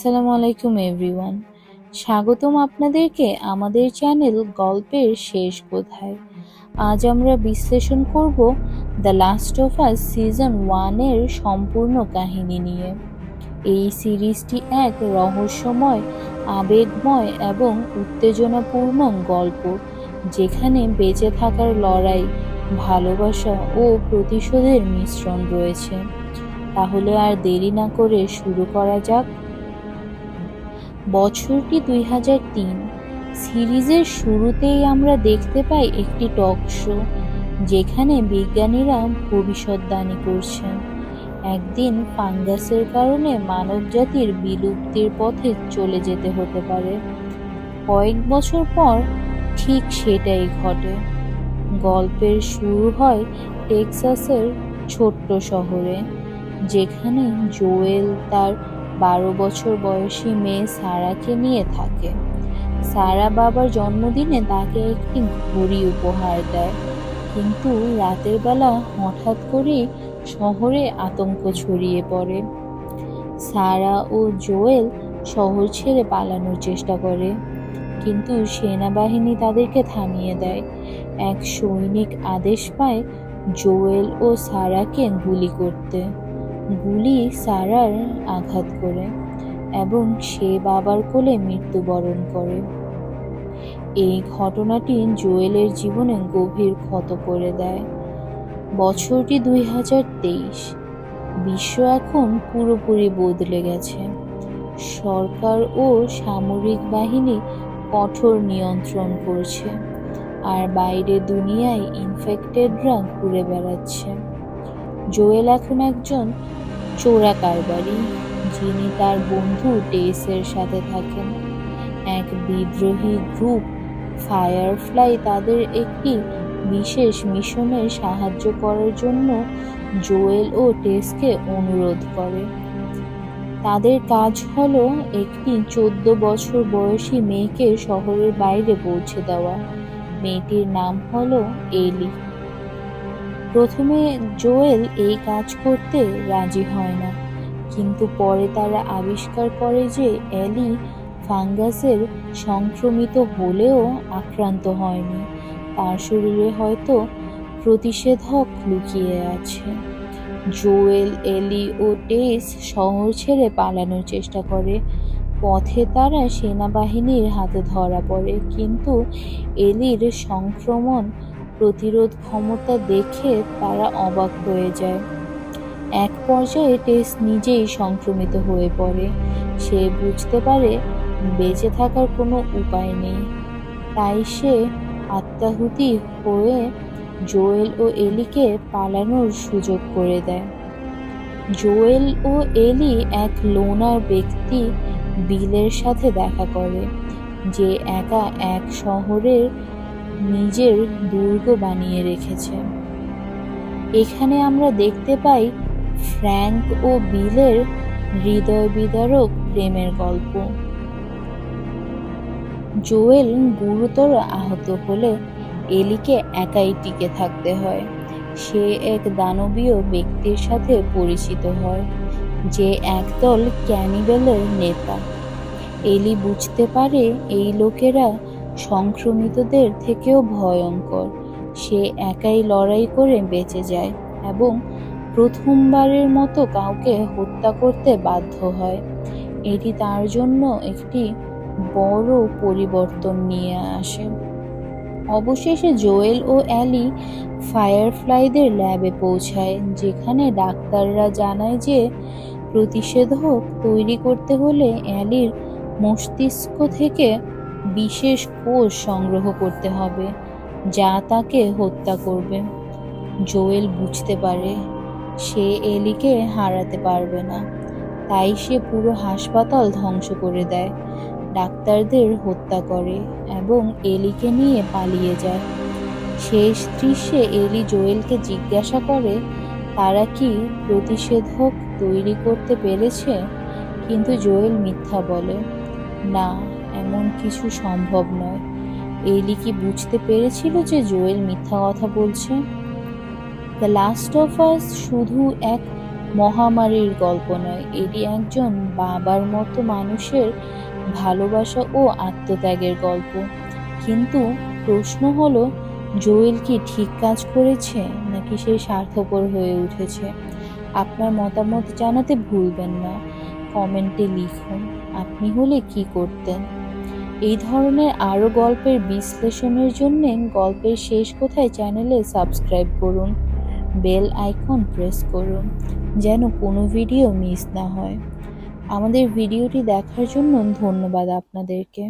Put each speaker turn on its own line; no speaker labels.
আসসালামু আলাইকুম, এভরিওয়ান। স্বাগতম আপনাদেরকে আমাদের চ্যানেল গল্পের শেষ কোথায়। আজ আমরা বিশ্লেষণ করব the last of us season ওয়ানের সম্পূর্ণ কাহিনী নিয়ে। এই সিরিজটি এক রহস্যময়, আবেগময় এবং উত্তেজনাপূর্ণ গল্প, যেখানে বেঁচে থাকার লড়াই, ভালোবাসা ও প্রতিশোধের মিশ্রণ রয়েছে। তাহলে আর দেরি না করে শুরু করা যাক। বছরটি দুই হাজার তিন। সিরিজের শুরুতেই আমরা দেখতে পাই একটি টক শো, যেখানে বিজ্ঞানীরা ভবিষ্যৎবাণী করছেন। একদিন ফাঙ্গাসের কারণে মানবজাতির বিলুপ্তির পথে চলে যেতে হতে পারে। কয়েক বছর পর ঠিক সেটাই ঘটে। গল্পের শুরু হয় টেক্সাসের ছোট্ট শহরে, যেখানে জোয়েল তার বারো বছর বয়সী মেয়ে সারাকে নিয়ে থাকে। সারা বাবার জন্মদিনে তাকে একটি ঘড়ি উপহার দেয়। কিন্তু রাতের বেলা হঠাৎ করেই শহরে আতঙ্ক ছড়িয়ে পড়ে। সারা ও জোয়েল শহর ছেড়ে পালানোর চেষ্টা করে। কিন্তু সেনাবাহিনী তাদেরকে থামিয়ে দেয়। এক সৈনিক আদেশ পায় জোয়েল ও সারাকে গুলি করতে। গুলি সারার আঘাত করে এবং সে বাবার কোলে মৃত্যুবরণ করে। এই ঘটনাটি জোয়েলের জীবনে গভীর ক্ষত করে দেয়। বছরটি দুই হাজার তেইশ। বিশ্ব এখন পুরোপুরি বদলে গেছে। সরকার ও সামরিক বাহিনী কঠোর নিয়ন্ত্রণ করছে আর বাইরে দুনিয়ায় ইনফেক্টেডরা ঘুরে বেড়াচ্ছে। জোয়েল এখন একজন চোরা কারবারি, যিনি তার বন্ধু টেসের সাথে থাকেন। এক বিদ্রোহী গ্রুপ ফায়ারফ্লাই তাদের একটি বিশেষ মিশনে সাহায্য করার জন্য জোয়েল ও টেসকে অনুরোধ করে। তাদের কাজ হলো একটি চোদ্দ বছর বয়সী মেয়েকে শহরের বাইরে পৌঁছে দেওয়া। মেয়েটির নাম হলো এলি। প্রথমে জোয়েল এই কাজ করতে রাজি হয় না, কিন্তু পরে তারা আবিষ্কার করে যে অ্যালি ফাঙ্গাসের সংক্রমিত হলেও আক্রান্ত হয়নি। তার শরীরে হয়তো প্রতিষেধক লুকিয়ে আছে। জোয়েল এলি ও টেস শহর ছেড়ে পালানোর চেষ্টা করে। পথে তারা সেনাবাহিনীর হাতে ধরা পড়ে, কিন্তু এলির সংক্রমণ প্রতিরোধ ক্ষমতা দেখে তারা অবাক হয়ে যায়। এক পর্যায়ে টেস নিজেই সংক্রমিত হয়ে পড়ে। সে বুঝতে পারে বেঁচে থাকার কোনো উপায় নেই। তাই সে আত্মাহুতি হয়ে জোয়েল ও এলিকে পালানোর সুযোগ করে দেয়। জোয়েল ও এলি এক লোনার ব্যক্তি বিলের সাথে দেখা করে, যে একা এক শহরের নিজের দুর্গ বানিয়ে রেখেছে। এখানে আমরা দেখতে পাই ফ্র্যাঙ্ক ও বিলের হৃদয় বিদারক প্রেমের গল্প। জোয়েল গুরুতর আহত হলে এলিকে একাই টিকে থাকতে হয়। সে এক দানবীয় ব্যক্তির সাথে পরিচিত হয়, যে একদল ক্যানিবেলের নেতা। এলি বুঝতে পারে এই লোকেরা সংক্রমিতদের থেকেও ভয়ঙ্কর। সে একাই লড়াই করে বেঁচে যায় এবং প্রথমবারের মতো কাউকে হত্যা করতে বাধ্য হয়। এটি তার জন্য একটি বড় পরিবর্তন নিয়ে আসে। অবশেষে জোয়েল ও অ্যালি ফায়ারফ্লাইদের ল্যাবে পৌঁছায়, যেখানে ডাক্তাররা জানায় যে প্রতিষেধক তৈরি করতে হলে অ্যালির মস্তিষ্ক থেকে বিশেষ কোষ সংগ্রহ করতে হবে, যা তাকে হত্যা করবে। জোয়েল বুঝতে পারে, সে এলিকে হারাতে পারবে না। তাই সে পুরো হাসপাতাল ধ্বংস করে দেয়। ডাক্তারদের হত্যা করে এবং এলিকে নিয়ে পালিয়ে যায়। শেষ দৃশ্যে এলি জোয়েলকে জিজ্ঞাসা করে, তারা কি প্রতিষেধক তৈরি করতে পেরেছে? কিন্তু জোয়েল মিথ্যা বলে, না। এমন কিছু সম্ভব নয়। এলি কি বুঝতে পেরেছিল যে জোয়েল মিথ্যা কথা বলছে? দ্য লাস্ট অফ আস শুধু এক মহামারীর গল্প নয়, এটি একজন বাবার মতো মানুষের ভালোবাসা ও আত্মত্যাগের গল্প। কিন্তু প্রশ্ন হলো, জোয়েল কি ঠিক কাজ করেছে নাকি সে স্বার্থপর হয়ে উঠেছে? আপনার মতামত জানাতে ভুলবেন না। কমেন্টে লিখুন, আপনি হলে কি করতেন? এই ধরনের আরও গল্পের বিশ্লেষণের জন্য গল্পের শেষ কোথায় চ্যানেলে সাবস্ক্রাইব করুন, বেল আইকন প্রেস করুন, যেন কোনো ভিডিও মিস না হয়। আমাদের ভিডিওটি দেখার জন্য ধন্যবাদ আপনাদেরকে।